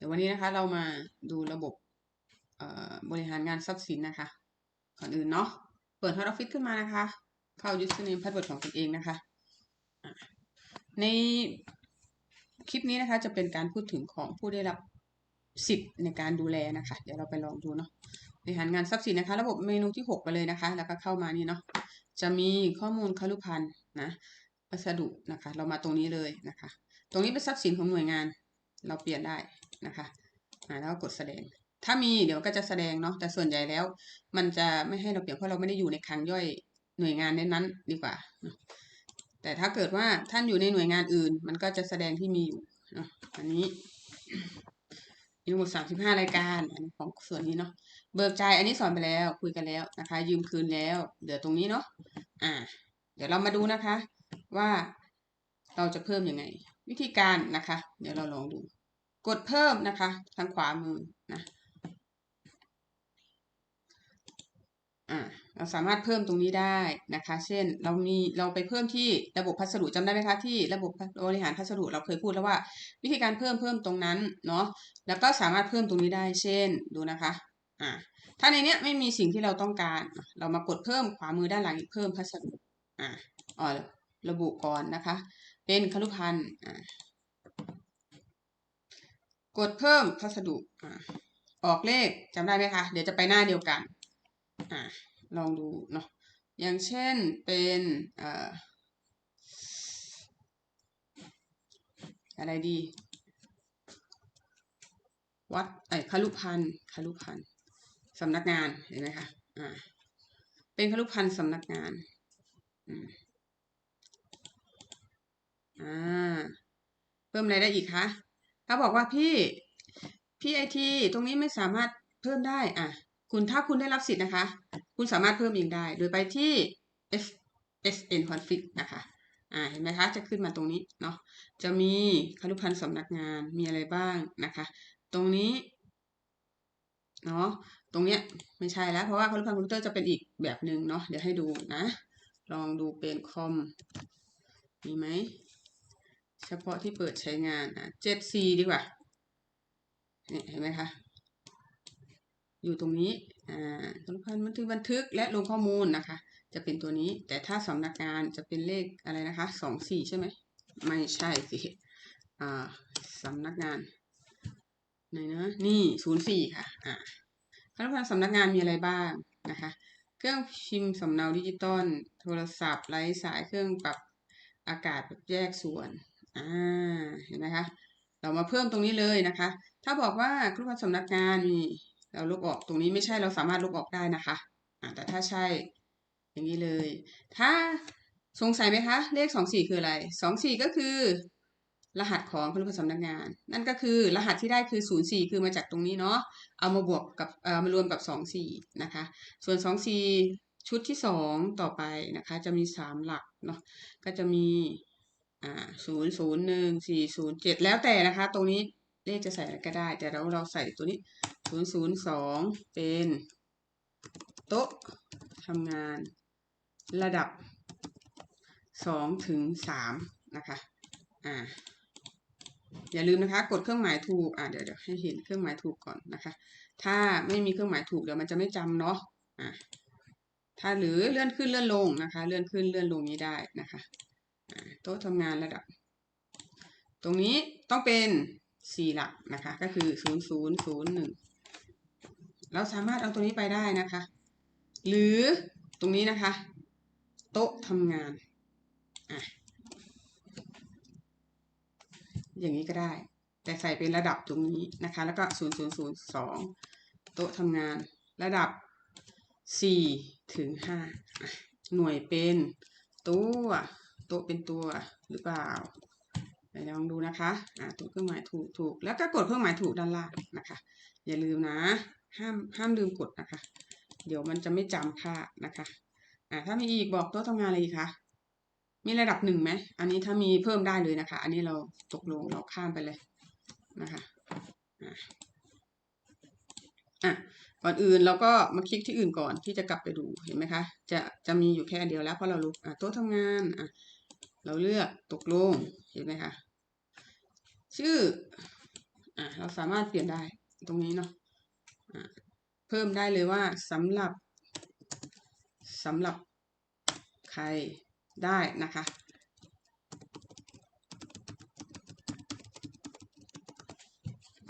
เดี๋ยววันนี้นะคะเรามาดูระบบบริหารงานทรัพย์สินนะคะ ก่อนอื่นเนาะ เปิด Hot Office ขึ้นมานะคะ เข้า username password ของตนเองนะคะอะในคลิปนี้นะคะจะเป็นการพูดถึงของผู้ได้รับสิทธิ์ในการดูแลนะคะ เดี๋ยวเราไปลองดูเนาะ บริหารงานทรัพย์สินนะคะ ระบบเมนูที่ 6 ไปเลยนะคะ แล้วก็เข้ามานี่เนาะ จะมีข้อมูลคลุพันธ์นะ วัสดุนะคะ เรามาตรงนี้เลยนะคะ ตรงนี้เป็นทรัพย์สินของหน่วยงาน เราเปลี่ยนได้ นะคะอ่าแล้วก็กดแสดง ถ้ามีเดี๋ยวก็จะแสดงเนาะแต่ส่วนใหญ่แล้ว มันจะไม่ให้เราเปลี่ยนเพราะเราไม่ได้อยู่ในคลังย่อยหน่วยงานนั้นๆดีกว่า แต่ถ้าเกิดว่าท่านอยู่ในหน่วยงานอื่น มันก็จะแสดงที่มีอยู่เนาะอันนี้มีทั้งหมดสามสิบห้ารายการอันนี้ของส่วนนี้เนาะเบิกจ่ายอันนี้สอนไปแล้วคุยกันแล้วนะคะ ยืมคืนแล้วเหลือตรงนี้เนาะอ่า เดี๋ยวเรามาดูนะคะ ว่าเราจะเพิ่มยังไง วิธีการนะคะ เดี๋ยวเราลองดู กดเพิ่มนะคะ ทางขวามือนะเราสามารถเพิ่มตรงนี้ได้นะคะ เช่น เรามีเราไปเพิ่มที่ระบบพัสดุจำได้ไหมคะที่ระบบบริหารพัสดุเราเคยพูดแล้วว่า วิธีการเพิ่มเพิ่มตรงนั้นเนาะแล้วก็สามารถเพิ่มตรงนี้ได้ เช่นดูนะคะอ่าถ้าในเนี้ยไม่มีสิ่งที่เราต้องการ เรามากดเพิ่มขวามือด้านหลังอีกเพิ่มพัสดุอ่าอ๋อระบุก่อนนะคะ เป็นคลุพันธ์อ่า กดเพิ่มพัสดุอออกเลขจำได้ไหมคะ เดี๋ยวจะไปหน้าเดียวกันอลองดูเนาะอย่างเช่นเป็นอะไรดี วัดไอ้คลุพันธ์คลุพันธ์สำนักงานเห็นไหมคะอ่าเป็นคลุพันธ์สำนักงานอ่าเพิ่มอะไรได้อีกคะ เขาบอกว่าพี่พี่ไอทีตรงนี้ไม่สามารถเพิ่มได้อะคุณถ้าคุณได้รับสิทธิ์นะคะ คุณสามารถเพิ่มเองได้ โดยไปที่ F SN config นะคะอ่าเห็นไหมคะ จะขึ้นมาตรงนี้เนาะจะมีคลุพันธ์สำนักงานมีอะไรบ้างนะคะ ตรงนี้เนาะตรงเนี้ยไม่ใช่แล้ว เพราะว่าคลุพันธ์คอมพิวเตอร์จะเป็นอีกแบบหนึ่งเนาะเดี๋ยวให้ดูนะ ลองดูเป็นคอมมีไหม เฉพาะที่เปิดใช้งานอะ 7C ดีกว่าเนี่ยเห็นไหมคะ อยู่ตรงนี้ อ่าสำคัญบันทึกบันทึกและลงข้อมูลนะคะ จะเป็นตัวนี้ แต่ถ้าสำนักงานจะเป็นเลขอะไรนะคะสองสี่ใช่ไหม ไม่ใช่สิ อ่าสำนักงานไหนนะนี่ศูนย์สี่ค่ะ อ่าคณะกรรมการสำนักงานมีอะไรบ้างนะคะ เครื่องพิมพ์สำเนาดิจิตอล โทรศัพท์ไร้สายเครื่องปรับอากาศแบบแยกส่วน อ่าเห็นไหมคะเรามาเพิ่มตรงนี้เลยนะคะ ถ้าบอกว่าครูพันสำนักงานมีเราลบออกตรงนี้ไม่ใช่เราสามารถลบออกได้นะคะอ่าแต่ถ้าใช่อย่างนี้เลย ถ้าสงสัยไหมคะ เลขสองสี่คืออะไรสองสี่ก็คือ รหัสของครูพนสำนักงาน นั่นก็คือรหัสที่ได้คือศูนย์สี่คือมาจากตรงนี้เนาะเอามาบวกกับเอ่อมารวมกับสองสี่นะคะ ส่วนสองสี่ชุดที่สองต่อไปนะคะ จะมีสามหลักเนาะก็จะมี อ่าศูนย์ศูนย์หนึ่งสี่ศูนย์เจ็ดแล้วแต่นะคะ ตรงนี้เลขจะใส่อะไรก็ได้ แต่เราเราใส่ตัวนี้ศูนย์ศูนย์สองเป็นโต๊ะทำงานระดับสองถึงสามนะคะ อ่า อย่าลืมนะคะ กดเครื่องหมายถูก อ่าเดี๋ยวเดี๋ยวให้เห็นเครื่องหมายถูกก่อนนะคะ ถ้าไม่มีเครื่องหมายถูกเดี๋ยวมันจะไม่จำเนาะ อ่าถ้าหรือเลื่อนขึ้นเลื่อนลงนะคะ เลื่อนขึ้นเลื่อนลงนี้ได้นะคะ โต๊ะทำงานระดับ ตรงนี้ต้องเป็นสี่หลักนะคะ ก็คือศูนย์ศูนย์ศูนย์หนึ่งเราสามารถเอาตัวนี้ไปได้นะคะ หรือตรงนี้นะคะ โต๊ะทำงานอะอย่างนี้ก็ได้ แต่ใส่เป็นระดับตรงนี้นะคะ แล้วก็ศูนย์ศูนย์ศูนย์สองโต๊ะทำงาน ระดับสี่ถึงห้าหน่วยเป็นตัว ต๊ะเป็นตัวหรือเปล่าไปลองดูนะคะอ่าตัวเครื่องหมายถูกถูกแล้วก็กดเครื่องหมายถูกด้านล่างนะคะ อย่าลืมนะ ห้ามห้ามลืมกดนะคะ เดี๋ยวมันจะไม่จำค่านะคะอ่าถ้ามีอีกบอกโต๊ะทำงานอะไรอีกคะมีระดับหนึ่งไหมอันนี้ถ้ามีเพิ่มได้เลยนะคะ อันนี้เราตกลงเราข้ามไปเลยนะคะอ่าอะก่อนอื่นเราก็มาคลิกที่อื่นก่อนที่จะกลับไปดูเห็นไหมคะ จะจะมีอยู่แค่เดียวแล้วเพราะเราลุกอะโต๊ะทำงานอะ เราเลือกตกลงเห็นไหมคะ ชื่ออะเราสามารถเปลี่ยนได้ตรงนี้เนาะะเพิ่มได้เลยว่าสำหรับสำหรับใครได้นะคะ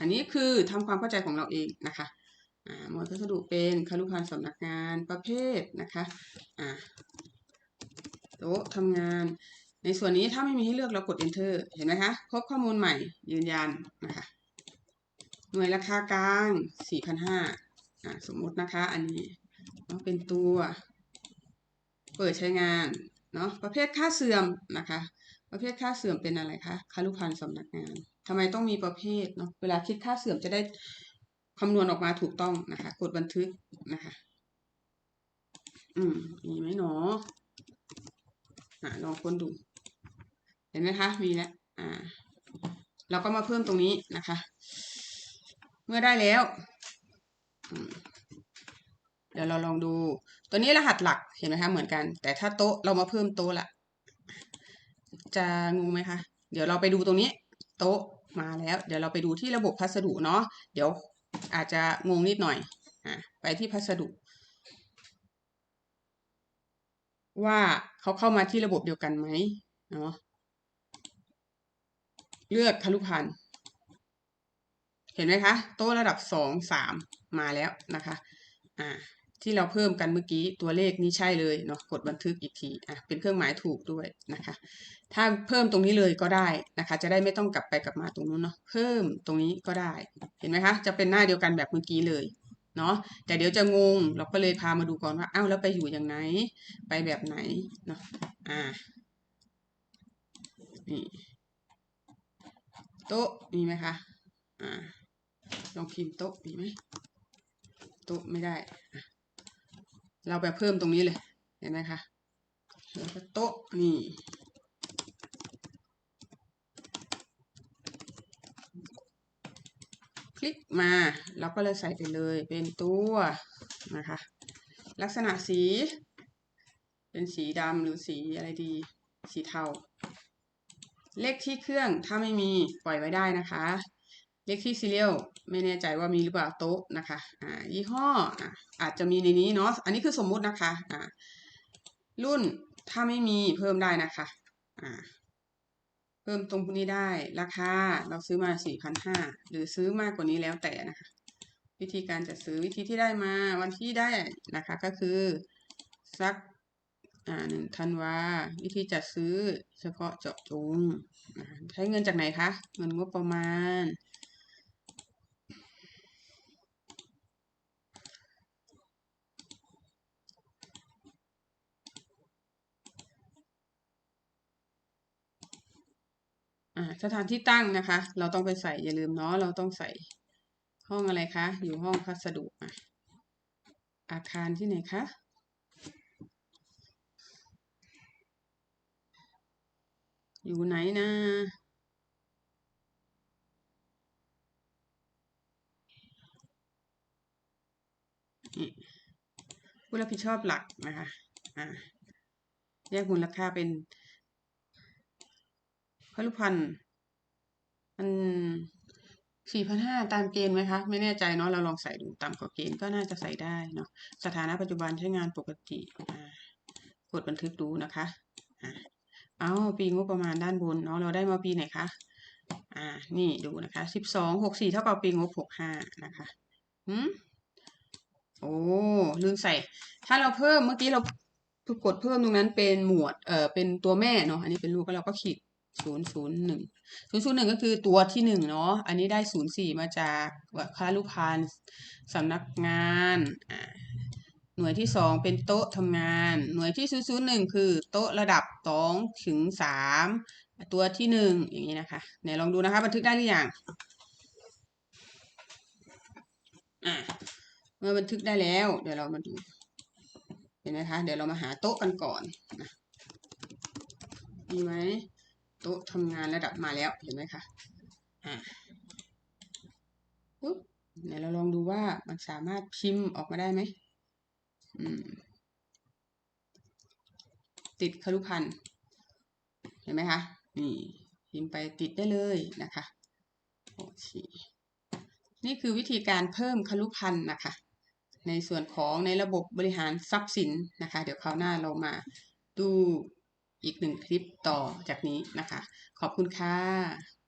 อันนี้คือทำความเข้าใจของเราเองนะคะอ่าหมวดพัสดุเป็นคารุพันธ์สำนักงานประเภทนะคะอ่าโต๊ะทำงาน ในส่วนนี้ถ้าไม่มีให้เลือกเรากด enter เห็นไหมคะ พบข้อมูลใหม่ยืนยันนะคะหน่วยราคากลาง4,500อ่าสมมตินะคะ อันนี้เนาะเป็นตัว เปิดใช้งานเนาะประเภทค่าเสื่อมนะคะ ประเภทค่าเสื่อมเป็นอะไรคะคารุพันธ์สำนักงานทำไมต้องมีประเภทเนาะเวลาคิดค่าเสื่อมจะได้คำนวณออกมาถูกต้องนะคะ กดบันทึกนะคะ อืมมีไหมหนออ่าลองค้นดู เห็นไหมคะ มีแล้วอ่า เราก็มาเพิ่มตรงนี้นะคะ เมื่อได้แล้ว เดี๋ยวเราลองดู ตัวนี้รหัสหลักเห็นไหมคะ เหมือนกัน แต่ถ้าโต๊ะเรามาเพิ่มโต๊ะละ จะงงไหมคะ เดี๋ยวเราไปดูตรงนี้ โต๊ะมาแล้ว เดี๋ยวเราไปดูที่ระบบพัสดุเนาะ เดี๋ยวอาจจะงงนิดหน่อย อะ ไปที่พัสดุ ว่าเขาเข้ามาที่ระบบเดียวกันไหมเนาะ เลือกคารุพันธ์เห็นไหมคะ โต๊ะระดับสองสามมาแล้วนะคะอ่าที่เราเพิ่มกันเมื่อกี้ตัวเลขนี้ใช่เลยเนาะกดบันทึกอีกทีอะเป็นเครื่องหมายถูกด้วยนะคะ ถ้าเพิ่มตรงนี้เลยก็ได้นะคะ จะได้ไม่ต้องกลับไปกลับมาตรงนู้นเนาะเพิ่มตรงนี้ก็ได้ เห็นไหมคะจะเป็นหน้าเดียวกันแบบเมื่อกี้เลยเนาะแต่เดี๋ยวจะงงเราก็เลยพามาดูก่อนว่าอ้าวแล้วไปอยู่อย่างไหนไปแบบไหนเนาะอ่านี่ โต๊ะมีไหมคะอ่าลองพิมพ์โต๊ะมีไหมโต๊ะไม่ได้ เราไปเพิ่มตรงนี้เลยเห็นไหมคะแล้วก็โต๊ะนี่คลิกมาเราก็เลยใส่ไปเลยเป็นตัวนะคะ ลักษณะสี เป็นสีดำหรือสีอะไรดี สีเทา เลขที่เครื่องถ้าไม่มีปล่อยไว้ได้นะคะ เลขที่ซีเรียลไม่แน่ใจว่ามีหรือเปล่าโต๊ะนะคะอ่ายี่ห้ออ่าอาจจะมีในนี้เนาะอันนี้คือสมมุตินะคะอ่ารุ่นถ้าไม่มีเพิ่มได้นะคะอ่าเพิ่มตรงพวกนี้ได้ราคาเราซื้อมาสี่พันห้าหรือซื้อมากกว่านี้แล้วแต่นะคะ วิธีการจัดซื้อวิธีที่ได้มาวันที่ได้นะคะก็คือสัก อ่าหนึ่งธันวาวิธีจัดซื้อเฉพาะเจาะจงใช้เงินจากไหนคะ เงินงบประมาณอ่าสถานที่ตั้งนะคะ เราต้องไปใส่อย่าลืมเนาะเราต้องใส่ห้องอะไรคะ อยู่ห้องพัสดุอะอาคารที่ไหนคะ อยู่ไหนนะ ผู้รับผิดชอบหลักนะคะอ่าแยกมูลค่าเป็นพลุพันธ์มันสี่พันห้าตามเกณฑ์ไหมคะ ไม่แน่ใจเนาะเราลองใส่ดูตามกฎเกณฑ์ก็น่าจะใส่ได้เนาะสถานะปัจจุบันใช้งานปกติอ่ากดบันทึกดูนะคะอ่า เอาปีงบประมาณด้านบนเนาะเราได้มาปีไหนคะอ่านี่ดูนะคะสิบสองหกสี่เท่ากับปีงบหกห้านะคะหืมโอ้ลืมใส่ ถ้าเราเพิ่มเมื่อกี้เรากดเพิ่มตรงนั้นเป็นหมวดเอ่อเป็นตัวแม่เนาะอันนี้เป็นลูกก็เราก็ขีดศูนย์ศูนย์หนึ่งศูนย์ศูนย์หนึ่งก็คือตัวที่หนึ่งเนาะอันนี้ได้ศูนย์สี่มาจากค่าลูกพันสำนักงานอ่า หน่วยที่สองเป็นโต๊ะทำงาน หน่วยที่ศูนย์หนึ่งคือโต๊ะระดับสองถึงสามตัวที่หนึ่งอย่างนี้นะคะไหนลองดูนะคะ บันทึกได้หรือยังอ่าเมื่อบันทึกได้แล้ว เดี๋ยวเรามาดูเห็นไหมคะ เดี๋ยวเรามาหาโต๊ะกันก่อนนะมีไหมโต๊ะทำงานระดับมาแล้วเห็นไหมคะอ่าปุ๊บเดี๋ยวเราลองดูว่ามันสามารถพิมพ์ออกมาได้ไหม ติดคารุพันธ์เห็นไหมคะ นี่พิมพ์ไปติดได้เลยนะคะ โอเค นี่คือวิธีการเพิ่มคลุพันธ์นะคะ ในส่วนของในระบบบริหารทรัพย์สินนะคะ เดี๋ยวคราวหน้าเรามาดูอีกหนึ่งคลิปต่อจากนี้นะคะ ขอบคุณค่ะ